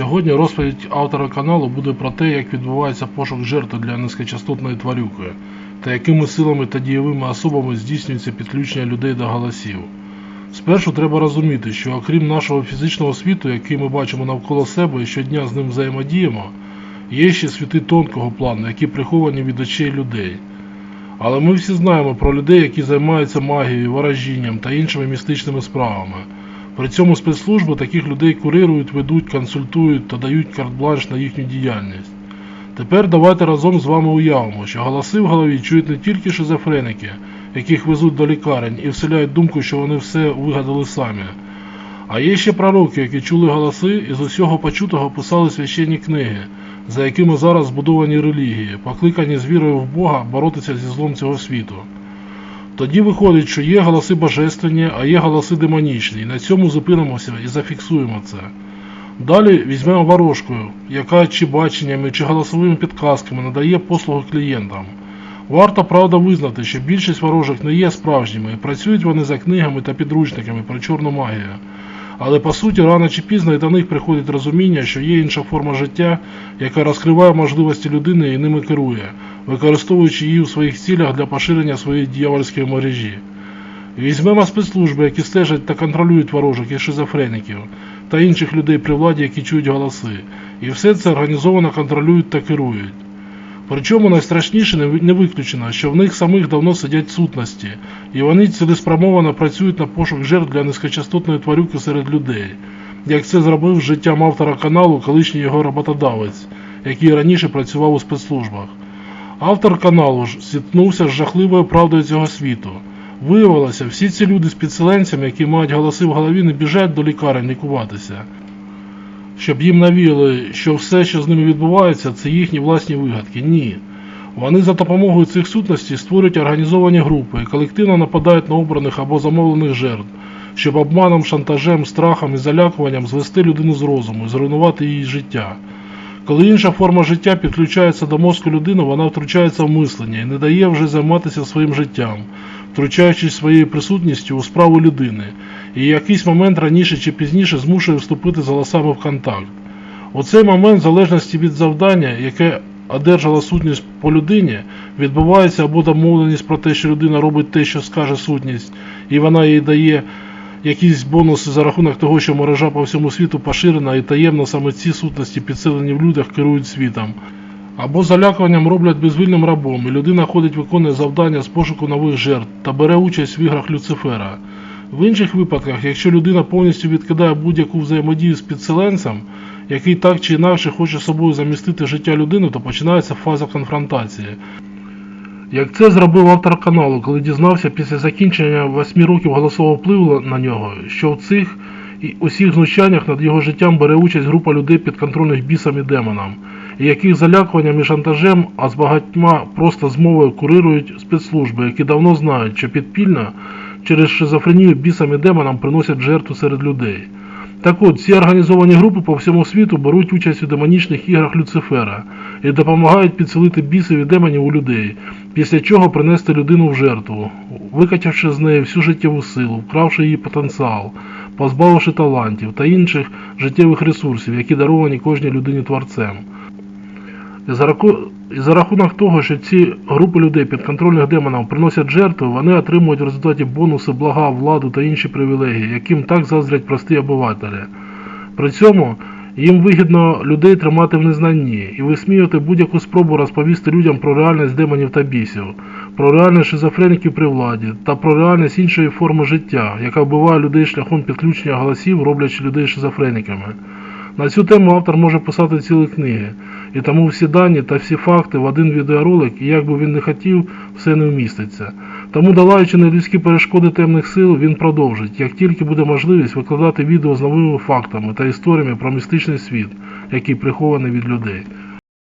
Сьогодні розповідь автора каналу буде про те, як відбувається пошук жертви для низькочастотної тварюки та якими силами та дієвими особами здійснюється підключення людей до голосів. Спершу треба розуміти, що окрім нашого фізичного світу, який ми бачимо навколо себе і щодня з ним взаємодіємо, є ще світи тонкого плану, які приховані від очей людей. Але ми всі знаємо про людей, які займаються магією, ворожінням та іншими містичними справами. При цьому спецслужби таких людей курирують, ведуть, консультують та дають карт-бланш на їхню діяльність. Тепер давайте разом з вами уявимо, що голоси в голові чують не тільки шизофреники, яких везуть до лікарень і вселяють думку, що вони все вигадали самі. А є ще пророки, які чули голоси і з усього почутого писали священні книги, за якими зараз збудовані релігії, покликані з вірою в Бога боротися зі злом цього світу. Тоді виходить, що є голоси божественні, а є голоси демонічні. І на цьому зупинимося і зафіксуємо це. Далі візьмемо ворожку, яка чи баченнями, чи голосовими підказками надає послуги клієнтам. Варто правда визнати, що більшість ворожок не є справжніми, працюють вони за книгами та підручниками про чорну магію. Але по суті, рано чи пізно і до них приходить розуміння, що є інша форма життя, яка розкриває можливості людини і ними керує, використовуючи її у своїх цілях для поширення своєї дьявольської мережі. Візьмемо спецслужби, які стежать та контролюють ворожок і шизофреніків, та інших людей при владі, які чують голоси, і все це організовано контролюють та керують. Причому найстрашніше не виключено, що в них самих давно сидять сутності, і вони цілеспрямовано працюють на пошук жертв для низькочастотної тварюки серед людей, як це зробив життям автора каналу колишній його роботодавець, який раніше працював у спецслужбах. Автор каналу ж зіткнувся з жахливою правдою цього світу. Виявилося, всі ці люди з підселенцями, які мають голоси в голові, не біжать до лікарень лікуватися, щоб їм навіяли, що все, що з ними відбувається, це їхні власні вигадки. Ні. Вони за допомогою цих сутностей створюють організовані групи і колективно нападають на обраних або замовлених жертв, щоб обманом, шантажем, страхом і залякуванням звести людину з розуму і зруйнувати її життя. Коли інша форма життя підключається до мозку людини, вона втручається в мислення і не дає вже займатися своїм життям, втручаючись своєю присутністю у справу людини, і якийсь момент раніше чи пізніше змушує вступити з голосами в контакт. У цей момент, в залежності від завдання, яке одержала сутність по людині, відбувається або домовленість про те, що людина робить те, що скаже сутність, і вона їй дає якісь бонуси за рахунок того, що мережа по всьому світу поширена і таємно саме ці сутності, підселені в людях, керують світом. Або залякуванням роблять безвільним рабом, і людина ходить виконує завдання з пошуку нових жертв та бере участь в іграх Люцифера. В інших випадках, якщо людина повністю відкидає будь-яку взаємодію з підселенцем, який так чи інакше хоче собою замістити життя людини, то починається фаза конфронтації. Як це зробив автор каналу, коли дізнався після закінчення 8 років голосового впливу на нього, що в цих і усіх знущаннях над його життям бере участь група людей підконтрольних бісам і демонам, і яких залякуванням і шантажем, а з багатьма просто змовою курирують спецслужби, які давно знають, що підпільно через шизофренію бісам і демонам приносять жертву серед людей. Так от, ці організовані групи по всьому світу беруть участь у демонічних іграх Люцифера і допомагають підселити бісів і демонів у людей, після чого принести людину в жертву, викачавши з неї всю життєву силу, вкравши її потенціал, позбавивши талантів та інших життєвих ресурсів, які даровані кожній людині творцем. І за, рахунок того, що ці групи людей підконтрольних демонів приносять жертви, вони отримують в результаті бонуси, блага, владу та інші привілегії, яким так заздрять прості обивателі. При цьому їм вигідно людей тримати в незнанні і висміювати будь-яку спробу розповісти людям про реальність демонів та бісів, про реальність шизофреніків при владі та про реальність іншої форми життя, яка вбиває людей шляхом підключення голосів, роблячи людей шизофреніками. На цю тему автор може писати цілі книги, і тому всі дані та всі факти в один відеоролик, і як би він не хотів, все не вміститься. Тому, долаючи нелюдські перешкоди темних сил, він продовжить, як тільки буде можливість викладати відео з новими фактами та історіями про містичний світ, який прихований від людей.